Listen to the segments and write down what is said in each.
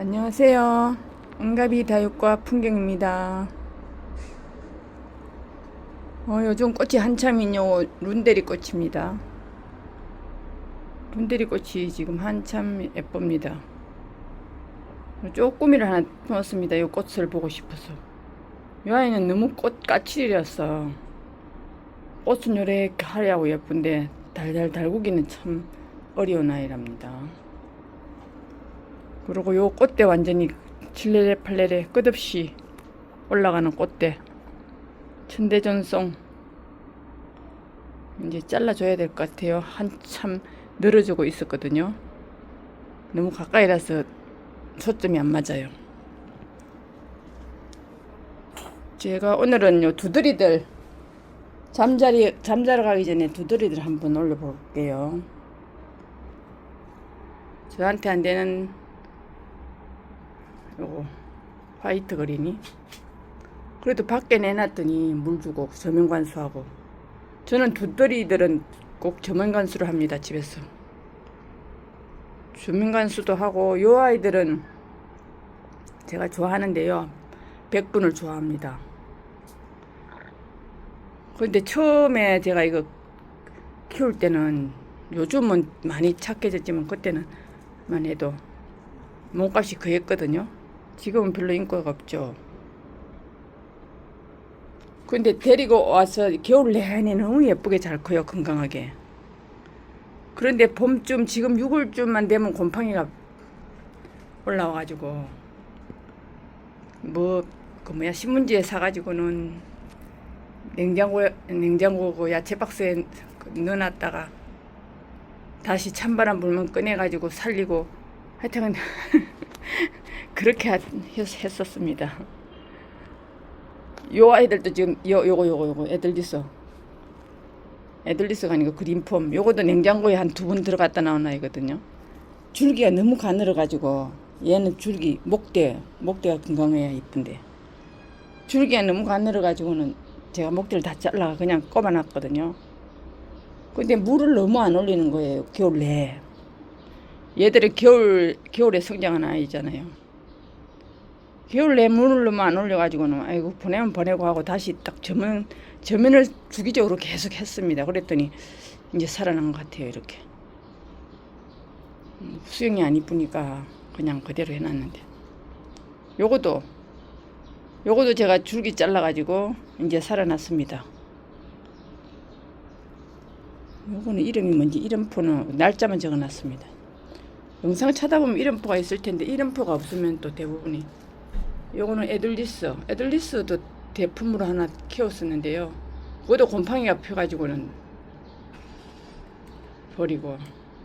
안녕하세요. 응가비 다육과 풍경입니다. 어, 요즘 꽃이 한참인 요 룬데리 꽃입니다. 룬데리 꽃이 지금 한참 예쁩니다. 조금이라 하나 품었습니다. 이 꽃을 보고 싶어서. 이 아이는 너무 꽃 까칠이라서 꽃은 요렇게 하얗고 예쁜데 달달 달구기는 참 어려운 아이랍니다. 그리고 요 꽃대 완전히 칠레레 팔레레 끝없이 올라가는 꽃대. 천대전송. 이제 잘라줘야 될 것 같아요. 한참 늘어지고 있었거든요. 너무 가까이라서 초점이 안 맞아요. 제가 오늘은 요 두드리들 잠자리 잠자러 가기 전에 두드리들 한번 올려볼게요. 저한테 안 되는 요거 화이트 그린이. 그래도 밖에 내놨더니 물 주고 저면 관수하고. 저는 두더리들은 꼭 저면 관수를 합니다 집에서. 저면 관수도 하고 요 아이들은 제가 좋아하는데요. 백분을 좋아합니다. 그런데 처음에 제가 이거 키울 때는 요즘은 많이 착해졌지만 그때는 만 해도 몸값이 그랬거든요 지금은 별로 인기가 없죠. 근데 데리고 와서 겨울 내내 너무 예쁘게 잘 커요, 건강하게. 그런데 봄쯤, 지금 6월쯤만 되면 곰팡이가 올라와가지고, 뭐, 그 뭐야, 신문지에 사가지고는 냉장고, 냉장고고 야채 박스에 넣어놨다가 다시 찬바람 불면 꺼내가지고 살리고 하여튼 그렇게 했었습니다. 요 아이들도 지금 요 요거 요거 요거 애들리스 애들리스가 아니고 그린폼 요것도 냉장고에 한 두 번 들어갔다 나온 아이거든요. 줄기가 너무 가늘어 가지고 얘는 줄기 목대 목대가 건강해야 이쁜데 줄기가 너무 가늘어 가지고는 제가 목대를 다 잘라 그냥 꼽아놨거든요. 근데 물을 너무 안 올리는 거예요 겨울 내에. 얘들은 겨울 겨울에 성장하는 아이잖아요. 겨울 내 물로만 안 올려가지고는 아이고 보내면 보내고 하고 다시 딱 저면 저면을 주기적으로 계속 했습니다. 그랬더니 이제 살아난 것 같아요 이렇게. 음, 수영이 안 이쁘니까 그냥 그대로 해놨는데. 요것도 요것도 제가 줄기 잘라가지고 이제 살아났습니다. 요거는 이름이 뭔지 이름표는 날짜만 적어놨습니다. 영상 찾아보면 이름표가 있을 텐데 이름표가 없으면 또 대부분이 요거는 에들리스. 에들리스도 대품으로 하나 키웠었는데요. 그것도 곰팡이가 펴가지고는 버리고.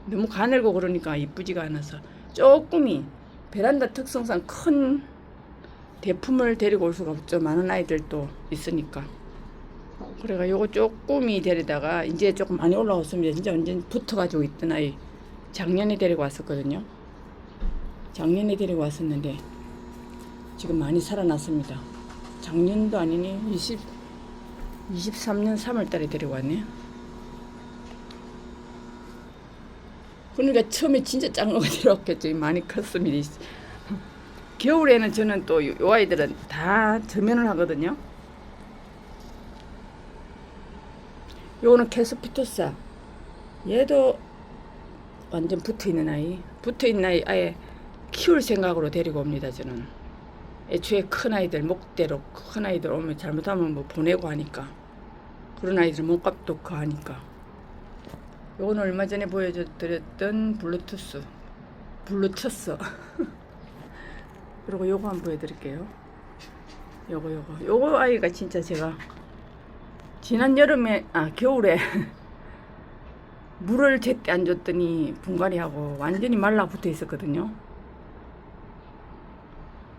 너무 가늘고 그러니까 이쁘지가 않아서 조금이 베란다 특성상 큰 대품을 데리고 올 수가 없죠. 많은 아이들도 있으니까. 그래가 요거 조금이 데리다가 이제 조금 많이 올라왔습니다. 진짜 완전 붙어가지고 있던 아이 작년에 데리고 왔었거든요. 작년에 데리고 왔었는데 지금 많이 살아났습니다. 작년도 아니니 20 23년 3월 달에 데리고 왔네요. 그러니까 처음에 진짜 거 데려왔겠죠. 많이 컸습니다. 겨울에는 저는 또 요 아이들은 다 저면을 하거든요. 요거는 캐스피토사. 얘도 완전 붙어 있는 아이, 붙어 있는 아이 아예 키울 생각으로 데리고 옵니다. 저는 애초에 큰 아이들 목대로 큰 아이들 오면 잘못하면 뭐 보내고 하니까 그런 아이들 몸값도 그 하니까. 요거는 얼마 전에 보여드렸던 블루투스, 블루투스. 그리고 요거 한번 보여드릴게요. 요거 요거 요거 아이가 진짜 제가 지난 여름에 아 겨울에 물을 제때 안 줬더니 분갈이하고 완전히 말라붙어 있었거든요.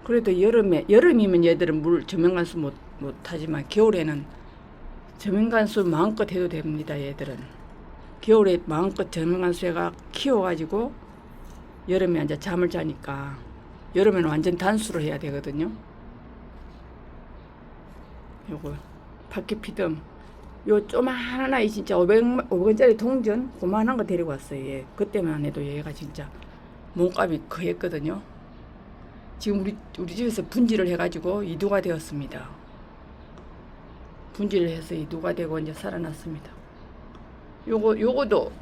그래도 여름에 여름이면 얘들은 물 저면간수 못 못하지만 겨울에는 저면간수 마음껏 해도 됩니다. 얘들은 겨울에 마음껏 저면간수 해가 키워가지고 여름에 이제 잠을 자니까 여름에는 완전 단수로 해야 되거든요. 요거 파키피듬 요 조만한 아이 진짜 500, 500원짜리 동전 그만한 거 데리고 왔어요. 얘. 그때만 해도 얘가 진짜 몸값이 거했거든요. 지금 우리 우리 집에서 분지를 해가지고 이도가 되었습니다. 분지를 해서 이도가 되고 이제 살아났습니다. 요거 요거도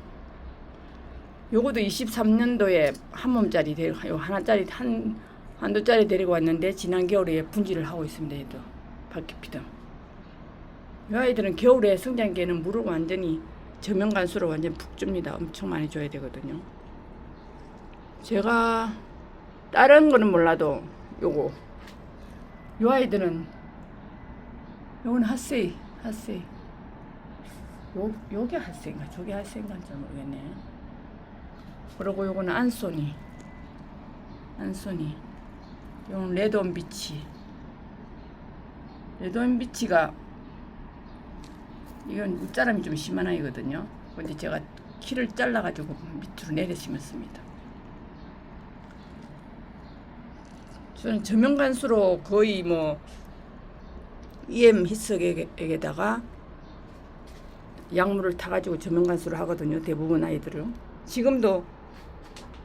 요거도 23년도에 한 몸짜리 데요 하나짜리 한 한두짜리 데리고 왔는데 지난 겨울에 분지를 하고 있습니다. 얘도 박기피등. 이 아이들은 겨울에 성장기에는 물을 완전히 저면간수로 완전 푹 줍니다. 엄청 많이 줘야 되거든요. 제가 다른 거는 몰라도 요거 요 아이들은 요건 핫세이 핫세이 요 요게 핫세인가 저게 핫세인가 잘 모르겠네. 그리고 요거는 안소니 안소니 요건 레드온 비치 레드온 비치가 이건 밑자람이 좀 심한 아이거든요. 근데 제가 키를 잘라가지고 밑으로 내려 심었습니다. 저는 저면간수로 거의 뭐 EM 희석에다가 약물을 타가지고 저면간수를 하거든요. 대부분 아이들은 지금도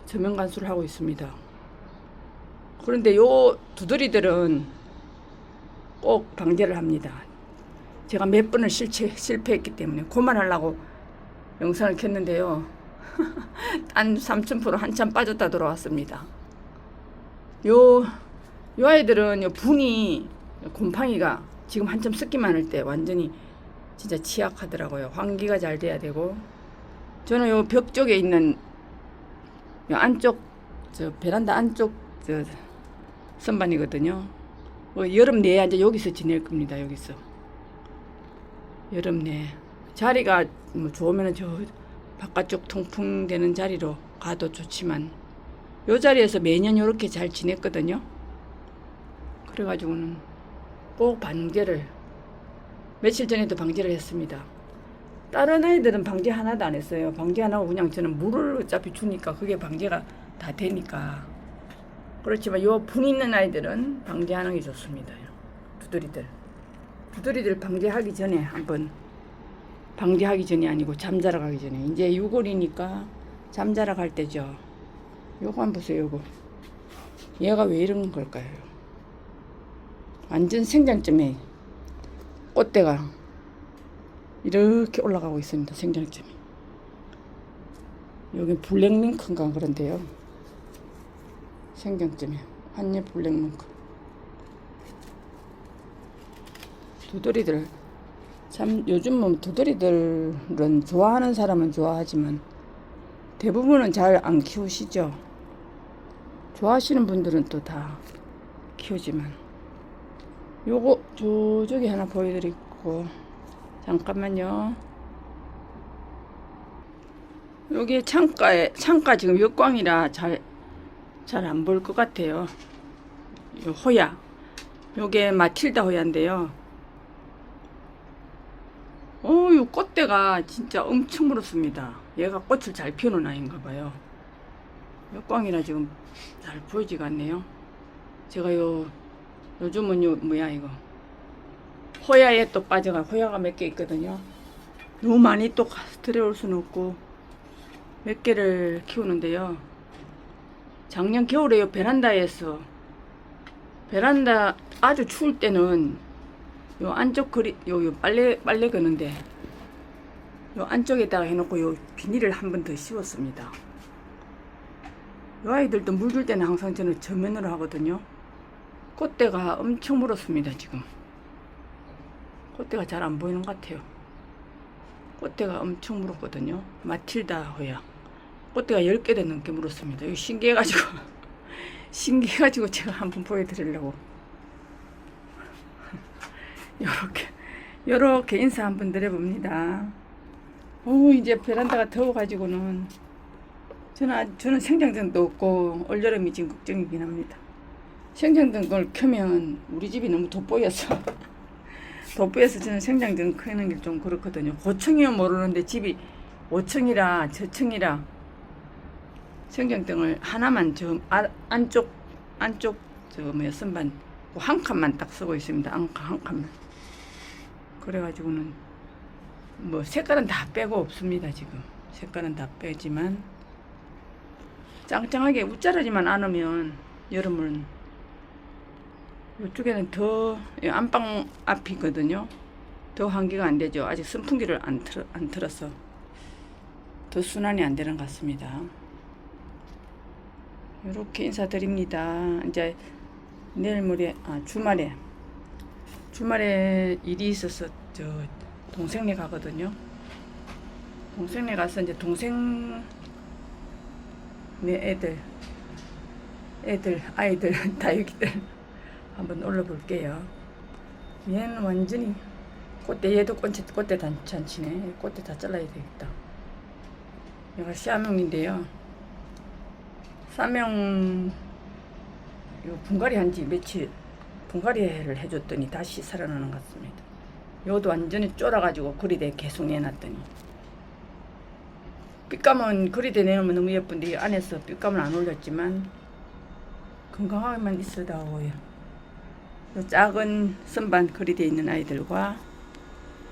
저면간수를 하고 있습니다. 그런데 요 두더리들은 꼭 방제를 합니다. 제가 몇 번을 실체, 실패했기 때문에 그만하려고 영상을 켰는데요. 한3,000% 한참 빠졌다 돌아왔습니다. 요, 요 아이들은 요 분이 곰팡이가 지금 한참 습기만 할때 완전히 진짜 취약하더라고요. 환기가 잘 돼야 되고 저는 요 벽 쪽에 있는 요 안쪽 저 베란다 안쪽 저 선반이거든요. 뭐 여름 내에 이제 여기서 지낼 겁니다. 여기서 여름 내 자리가 뭐 좋으면 저 바깥쪽 통풍 되는 자리로 가도 좋지만 요 자리에서 매년 이렇게 잘 지냈거든요. 그래가지고는 꼭 방제를 며칠 전에도 방제를 했습니다. 다른 아이들은 방제 하나도 안 했어요. 방제 안 하고 그냥 저는 물을 어차피 주니까 그게 방제가 다 되니까. 그렇지만 요 분 있는 아이들은 방제하는 게 좋습니다. 두드리들. 두드리들 방제하기 전에 한번 방제하기 전이 아니고 잠자러 가기 전에 이제 6월이니까 잠자러 갈 때죠. 요거 한번 보세요. 요거. 얘가 왜 이런 걸까요? 완전 생장점에 꽃대가 이렇게 올라가고 있습니다. 생장점이. 여기 블랙밍크인가 그런데요. 생장점이 한입 블랙밍크. 두더리들 참 요즘은 두더리들은 좋아하는 사람은 좋아하지만 대부분은 잘 안 키우시죠. 좋아하시는 분들은 또 다 키우지만 요거 저쪽에 하나 보여드리고 잠깐만요. 여기 창가에 창가 지금 역광이라 잘 잘안 보일 것 같아요. 요 호야. 요게 마틸다 호야인데요. 어, 요 꽃대가 진짜 엄청 물었습니다. 얘가 꽃을 잘 피우는 아이인가 봐요. 역광이라 지금 잘 보이지가 않네요. 제가 요, 요즘은 요, 뭐야, 이거. 호야에 또 빠져가, 호야가 몇 개 있거든요. 너무 많이 또 들여올 수는 없고, 몇 개를 키우는데요. 작년 겨울에 요 베란다에서, 베란다 아주 추울 때는 요 안쪽 그리 요, 요 빨래 빨래 거는데 요 안쪽에다가 해놓고 요 비닐을 한 번 더 씌웠습니다. 요 아이들도 물 줄 때는 항상 저는 저면으로 하거든요. 꽃대가 엄청 물었습니다 지금. 꽃대가 잘 안 보이는 것 같아요. 꽃대가 엄청 물었거든요. 마틸다 호야. 꽃대가 10개 넘게 물었습니다. 이거 신기해가지고 신기해가지고 제가 한번 보여드리려고 요렇게 요렇게 인사 한번 드려봅니다. 오 이제 베란다가 더워가지고는 저는 아- 저는 생장전도 없고 올여름이 지금 걱정이긴 합니다. 생장전을 켜면 우리 집이 너무 돋보여서 돋보여서 저는 생장전 켜는 게 좀 그렇거든요. 고층이면 모르는데 집이 5층이라 저층이라 생장등을 하나만 저 아- 안쪽 안쪽 저 뭐야 선반 그한 칸만 딱 쓰고 있습니다. 한, 칸- 한 칸만. 그래가지고는 뭐 색깔은 다 빼고 없습니다 지금 색깔은 다 빼지만 짱짱하게 웃자르지만 않으면 여름은 이쪽에는 더이 안방 앞이거든요. 더 환기가 안 되죠. 아직 선풍기를 안, 틀, 안 틀어서 더 순환이 안 되는 것 같습니다. 이렇게 인사드립니다. 이제 내일 모레 아 주말에 주말에 일이 있어서 저 동생네 가거든요. 동생네 가서 이제 동생 내 애들 애들 아이들 다육이들 한번 올려볼게요. 얘는 완전히 꽃대 얘도 꽃대 꽃대 단찬치네. 꽃대 다 잘라야 되겠다. 얘가 시아명인데요. 사명 요 분갈이 한 지 며칠 분갈이를 해줬더니 다시 살아나는 것 같습니다. 요도 완전히 쫄아가지고 그리대 계속 내놨더니 삐감은 그리대 내놓으면 너무 예쁜데 이 안에서 삐감을 안 올렸지만 건강하게만 있어다오요. 요 작은 선반 그리대 있는 아이들과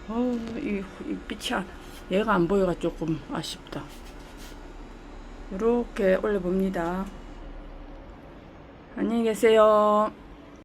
어, 이, 이 빛이 안- 얘가 안 보여가 조금 아쉽다. 이렇게 올려봅니다. 안녕히 계세요.